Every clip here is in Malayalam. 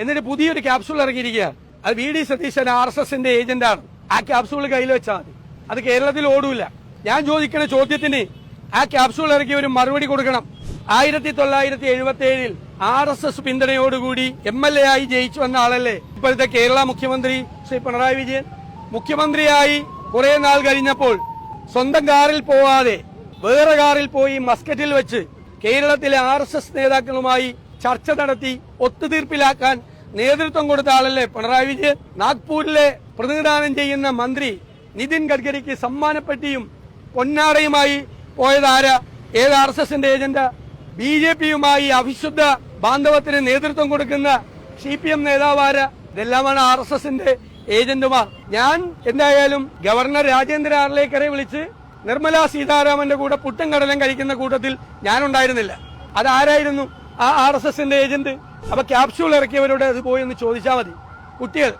എന്നിട്ട് പുതിയൊരു ക്യാപ്സൂൾ ഇറങ്ങിയിരിക്കുകയാണ്. അത് V D Satheesan R S എസിന്റെ ഏജന്റാണ് ആ ക്യാപ്സൂൾ കയ്യിൽ വെച്ചാൽ മതി. അത് കേരളത്തിൽ ഓടൂല. ഞാൻ ചോദിക്കുന്ന ചോദ്യത്തിന് ആ ക്യാപ്സൂൾ ഇറക്കി ഒരു മറുപടി കൊടുക്കണം. ആയിരത്തി തൊള്ളായിരത്തി എഴുപത്തി ഏഴിൽ ആർ എസ് എസ് പിന്തുണയോടുകൂടി എം എൽ എ ആയി ജയിച്ചു വന്ന ആളല്ലേ? ഇപ്പോഴത്തെ കേരള മുഖ്യമന്ത്രി ശ്രീ പിണറായി വിജയൻ. മുഖ്യമന്ത്രിയായി കുറെ നാൾ കഴിഞ്ഞപ്പോൾ സ്വന്തം കാറിൽ പോവാതെ വേറെ കാറിൽ പോയി മസ്കറ്റിൽ വെച്ച് കേരളത്തിലെ ആർ നേതാക്കളുമായി ചർച്ച നടത്തി ഒത്തുതീർപ്പിലാക്കാൻ നേതൃത്വം കൊടുത്ത ആളല്ലേ പിണറായി വിജയൻ? നാഗ്പൂരിലെ പ്രതിനിധാനം ചെയ്യുന്ന മന്ത്രി നിതിൻ ഗഡ്കരിക്ക് സമ്മാനപ്പെട്ടിയും പൊന്നാടയുമായി പോയതാര? ഏത് ആർ എസ് എസിന്റെ ഏജന്റ്? ബി ജെ പിയുമായി അവിശുദ്ധ ബാന്ധവത്തിന് നേതൃത്വം കൊടുക്കുന്ന സി പി എം നേതാവാര? ഇതെല്ലാമാണ് ആർ എസ് എസിന്റെ ഏജന്റുമാർ. ഞാൻ എന്തായാലും ഗവർണർ രാജേന്ദ്ര ആർലേക്കറെ വിളിച്ച് നിർമ്മലാ സീതാരാമന്റെ കൂടെ പുട്ടും കടലും കഴിക്കുന്ന കൂട്ടത്തിൽ ഞാനുണ്ടായിരുന്നില്ല. അതാരായിരുന്നു? ആ ആർ എസ് എസിന്റെ ഏജന്റ്. അപ്പൊ ക്യാപ്സ്യൂൾ ഇറക്കിയവരോട് അത് പോയി എന്ന് ചോദിച്ചാൽ മതി. കുട്ടികൾ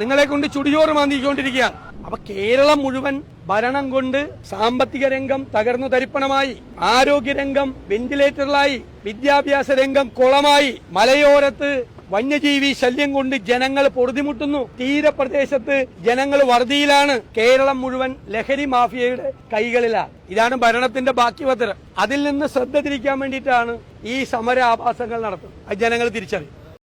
നിങ്ങളെ കൊണ്ട് ചുടിയോറ് മാന്തിക്കൊണ്ടിരിക്കുകയാണ്. അപ്പൊ കേരളം മുഴുവൻ ഭരണം കൊണ്ട് സാമ്പത്തിക രംഗം തകർന്നു തരിപ്പണമായി. ആരോഗ്യ രംഗം വെന്റിലേറ്ററിലായി വിദ്യാഭ്യാസ രംഗം കുളമായി. മലയോരത്ത് വന്യജീവി ശല്യം കൊണ്ട് ജനങ്ങൾ പൊറുതിമുട്ടുന്നു. തീരപ്രദേശത്ത് ജനങ്ങൾ വറുതിയിലാണ് കേരളം മുഴുവൻ ലഹരി മാഫിയയുടെ കൈകളിലാണ് ഇതാണ് ഭരണത്തിന്റെ ബാക്കി പത്രം അതിൽ നിന്ന് ശ്രദ്ധ തിരിക്കാൻ വേണ്ടിയിട്ടാണ് ഈ സമരാഭാസങ്ങൾ നടത്തുന്നത്. ജനങ്ങൾ തിരിച്ചറിയും.